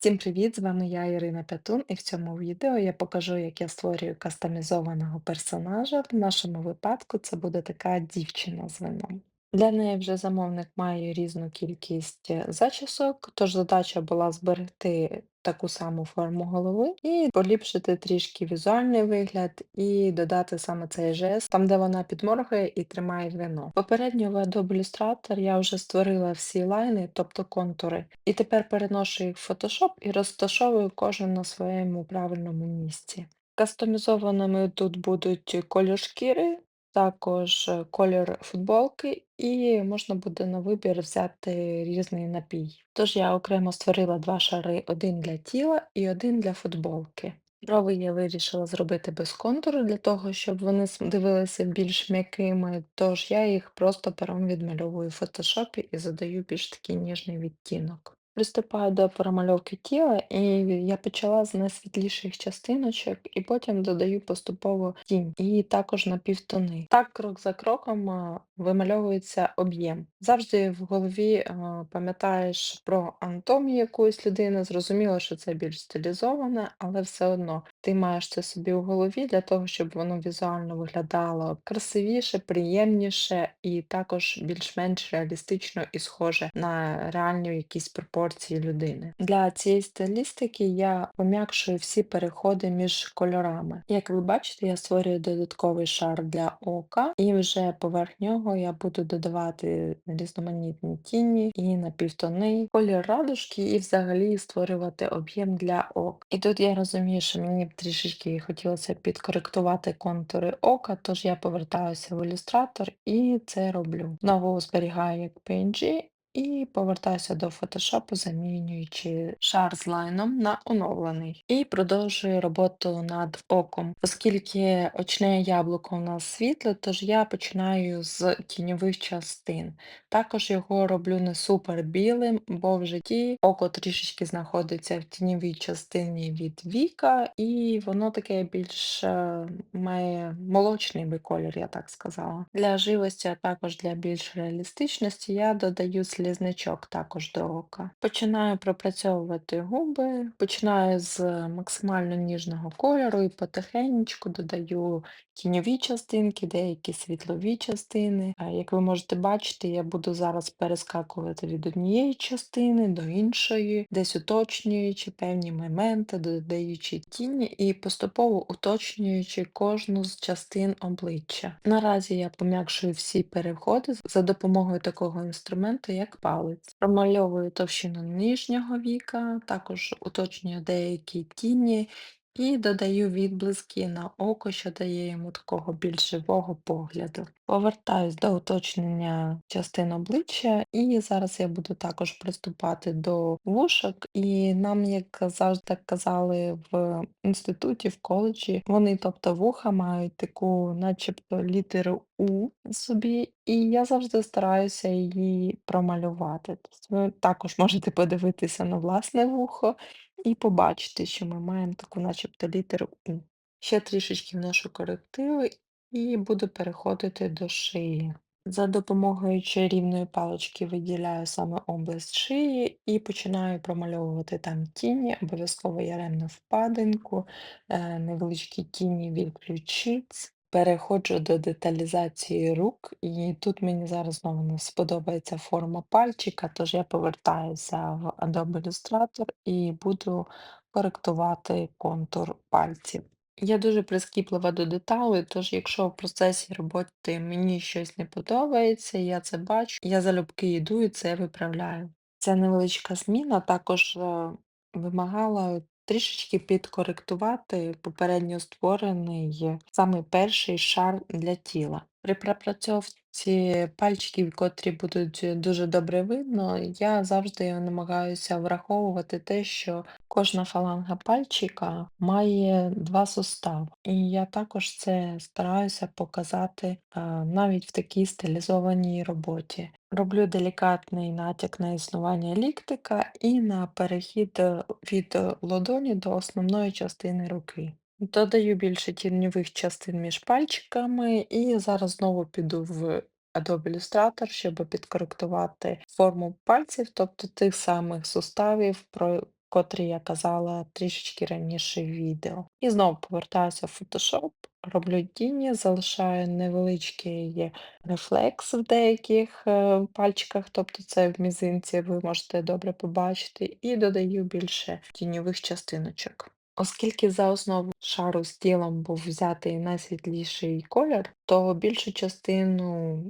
Всім привіт! З вами я, Ірина Пятун, і в цьому відео я покажу, як я створюю кастомізованого персонажа. В нашому випадку це буде така дівчина з вином. Для неї вже замовник має різну кількість е, зачісок, тож задача була зберегти таку саму форму голови і поліпшити трішки візуальний вигляд і додати саме цей жест, там де вона підморгує і тримає вино. Попередньо в Adobe Illustrator я вже створила всі лайни, тобто контури, і тепер переношу їх в Photoshop і розташовую кожен на своєму правильному місці. Кастомізованими тут будуть колір шкіри, також е, колір футболки, і можна буде на вибір взяти різний напій. Тож я окремо створила два шари: один для тіла і один для футболки. Брови я вирішила зробити без контуру для того, щоб вони дивилися більш м'якими, тож я їх просто пером відмальовую в фотошопі і задаю більш такий ніжний відтінок. Приступаю до промальовки тіла, і я почала з найсвітліших частиночок, і потім додаю поступово тінь, і також напівтони. Так, крок за кроком а, вимальовується об'єм. Завжди в голові а, пам'ятаєш про анатомію якоїсь людини. Зрозуміло, що це більш стилізоване, але все одно ти маєш це собі у голові для того, щоб воно візуально виглядало красивіше, приємніше і також більш-менш реалістично і схоже на реальні якісь пропорції людини. Для цієї стилістики я пом'якшую всі переходи між кольорами. Як ви бачите, я створюю додатковий шар для ока, і вже поверх нього я буду додавати різноманітні тіні і напівтони, колір радужки, і взагалі створювати об'єм для ок. І тут я розумію, що мені б трішечки хотілося підкоректувати контури ока, тож я повертаюся в ілюстратор і це роблю. Знову зберігаю як PNG і повертаюся до фотошопу, замінюючи шар з лайном на оновлений. І продовжую роботу над оком. Оскільки очне яблуко у нас світле, тож я починаю з тіньових частин. Також його роблю не супер білим, бо в житті око трішечки знаходиться в тіньовій частині від віка, і воно таке більш е, має молочний би колір, я так сказала. Для живості, а також для більш реалістичності я додаю слізничок також до ока. Починаю пропрацьовувати губи, починаю з максимально ніжного кольору і потихеньку додаю тіньові частинки, деякі світлові частини. Як ви можете бачити, я буду зараз перескакувати від однієї частини до іншої, десь уточнюючи певні моменти, додаючи тіні і поступово уточнюючи кожну з частин обличчя. Наразі я пом'якшую всі переходи за допомогою такого інструменту, як палець. Промальовую товщину нижнього віка, також уточнюю деякі тіні і додаю відблиски на око, що дає йому такого більш живого погляду. Повертаюсь до уточнення частин обличчя, і зараз я буду також приступати до вушок. І нам, як завжди казали в інституті, в коледжі, вони, тобто вуха, мають таку, начебто, літеру У собі, і я завжди стараюся її промалювати. Тобто ви також можете подивитися на власне вухо і побачити, що ми маємо таку начебто літеру У. Ще трішечки вношу корективи і буду переходити до шиї. За допомогою чарівної палички виділяю саме область шиї і починаю промальовувати там тіні, обов'язково яремну впадинку, е, невеличкі тіні від ключиць. Переходжу до деталізації рук, і тут мені зараз знову не сподобається форма пальчика, тож я повертаюся в Adobe Illustrator і буду коректувати контур пальців. Я дуже прискіплива до деталей, тож якщо в процесі роботи мені щось не подобається, я це бачу, я залюбки йду і це виправляю. Ця невеличка зміна також е, вимагала трішечки підкоректувати попередньо створений самий перший шар для тіла. При пропрацьовці пальчиків, котрі будуть дуже добре видно, я завжди намагаюся враховувати те, що кожна фаланга пальчика має два сустави. І я також це стараюся показати а, навіть в такій стилізованій роботі. Роблю делікатний натяк на існування ліктика і на перехід е, від е, ладоні до основної частини руки. Додаю більше тіньових частин між пальчиками, і зараз знову піду в Adobe Illustrator, щоб підкоректувати форму пальців, тобто тих самих суставів, про котрі я казала трішечки раніше в відео. І знову повертаюся в Photoshop, роблю тіні, залишаю невеличкий рефлекс в деяких е, пальчиках, тобто це в мізинці, ви можете добре побачити, і додаю більше тіньових частиночок. Оскільки за основу шару з тілом був взятий найсвітліший колір, то більшу частину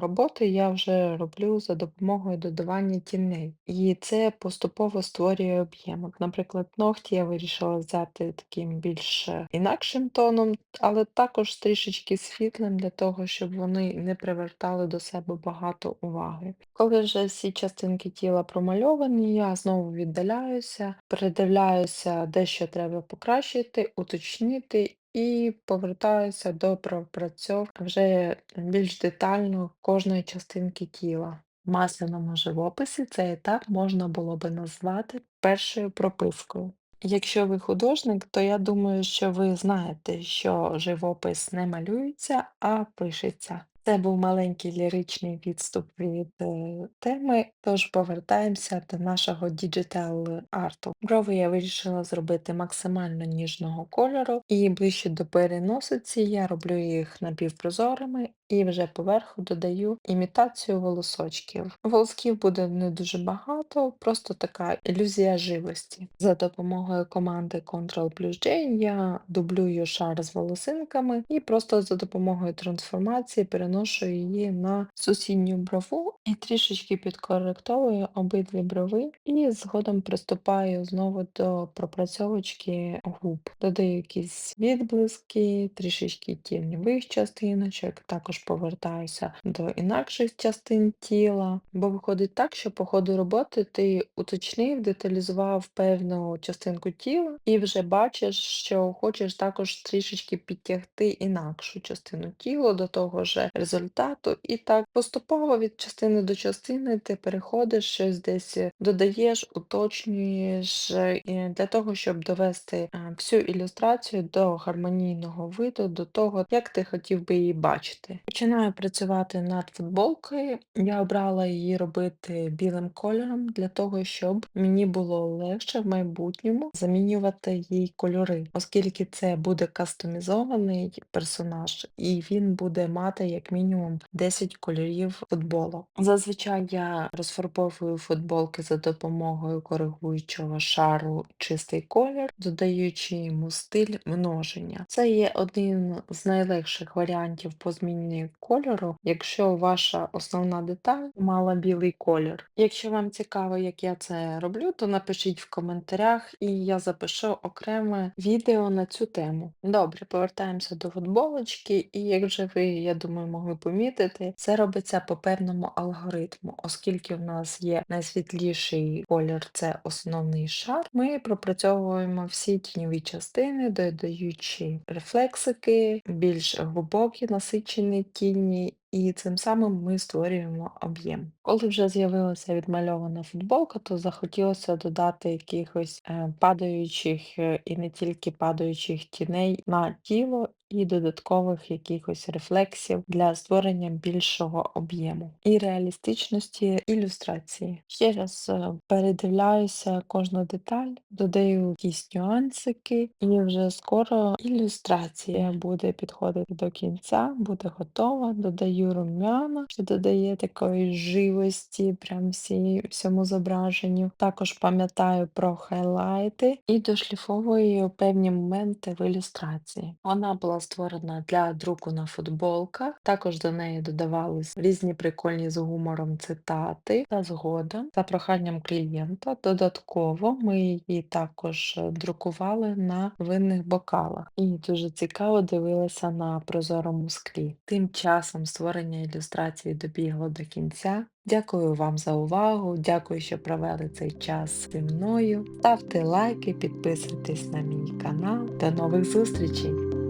роботи я вже роблю за допомогою додавання тіней. І це поступово створює об'єм. От, Наприклад, ногті я вирішила взяти таким більш е, інакшим тоном, але також трішечки світлим для того, щоб вони не привертали до себе багато уваги. Коли вже всі частинки тіла промальовані, я знову віддаляюся, передивляюся, де що треба покращити, уточнити. І повертаюся до пропрацьовки вже більш детально кожної частинки тіла. В масляному живописі цей етап можна було би назвати першою пропискою. Якщо ви художник, то я думаю, що ви знаєте, що живопис не малюється, а пишеться. Це був маленький ліричний відступ від е, теми, тож повертаємося до нашого діджитал арту. Брови я вирішила зробити максимально ніжного кольору, і ближче до переносиці я роблю їх напівпрозорими і вже поверху додаю імітацію волосочків. Волосків буде не дуже багато, просто така ілюзія живості. За допомогою команди Ctrl+J я дублюю шар з волосинками і просто за допомогою трансформації переношу її на сусідню брову і трішечки підкоректовую обидві брови, і згодом приступаю знову до пропрацьовочки губ. Додаю якісь відблиски, трішечки тіньових частиночок, також повертаюся до інакших частин тіла, бо виходить так, що по ходу роботи ти уточнив, деталізував певну частинку тіла і вже бачиш, що хочеш також трішечки підтягти інакшу частину тіла до того ж результату. І так поступово від частини до частини ти переходиш, щось десь додаєш, уточнюєш е, і для того, щоб довести е, всю ілюстрацію до гармонійного виду, до того, як ти хотів би її бачити. Починаю працювати над футболкою. Я обрала її робити білим кольором для того, щоб мені було легше в майбутньому замінювати їй кольори, оскільки це буде кастомізований персонаж, і він буде мати як мінімум 10 кольорів футболок. Зазвичай я розфарбовую футболки за допомогою коригуючого шару чистий колір, додаючи йому стиль множення. Це є один з найлегших варіантів по зміні кольору, якщо ваша основна деталь мала білий колір. Якщо вам цікаво, як я це роблю, то напишіть в коментарях і я запишу окреме відео на цю тему. Добре, повертаємося до футболочки, і як вже ви, я думаю, могли помітити, це робиться по певному алгоритму, оскільки в нас є найсвітліший колір це основний шар, ми пропрацьовуємо всі тіньові частини, додаючи рефлексики, більш глибокі насичені тіні. І цим самим ми створюємо об'єм. Коли вже з'явилася відмальована футболка, то захотілося додати якихось е, падаючих е, і не тільки падаючих тіней на тіло і додаткових якихось рефлексів для створення більшого об'єму і реалістичності ілюстрації. Ще раз е, передивляюся кожну деталь, додаю якісь нюансики, і вже скоро ілюстрація буде підходити до кінця, буде готова. Додаю рум'яна, що додає такої живості, прям всі, всьому зображенню. Також пам'ятаю про хайлайти і дошліфовую певні моменти в ілюстрації. Вона була створена для друку на футболках, також до неї додавались різні прикольні з гумором цитати та згодом за проханням клієнта. Додатково ми її також друкували на винних бокалах. І дуже цікаво дивилася на прозорому склі. Тим часом створення ілюстрації добігло до кінця. Дякую вам за увагу, дякую, що провели цей час зі мною. Ставте лайки, підписуйтесь на мій канал. До нових зустрічей!